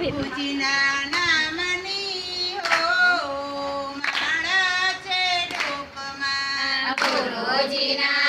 પૂજીના નામની હો માળા છે ટોપમાં. ગુરુજીના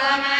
Amen.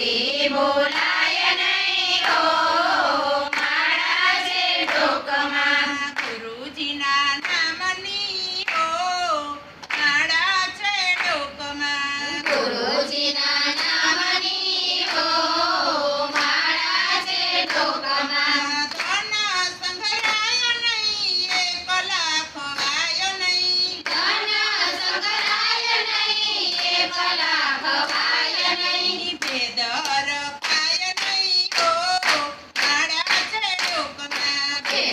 देवो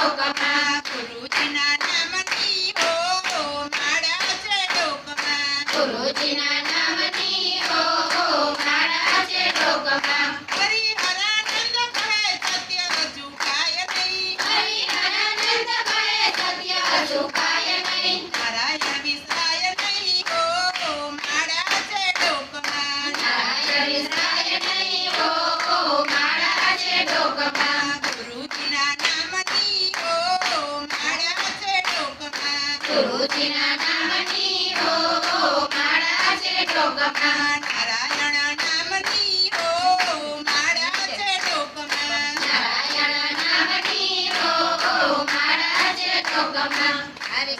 我刚刚不如 ગુરુજીના નામની ઓ ઓ માળા છે ટોકમાં. નારાયણ નામની ઓ ઓ માળા છે ટોકમાં. નારાયણ નામની ઓ ઓ માળા છે ટોકમાં. હરે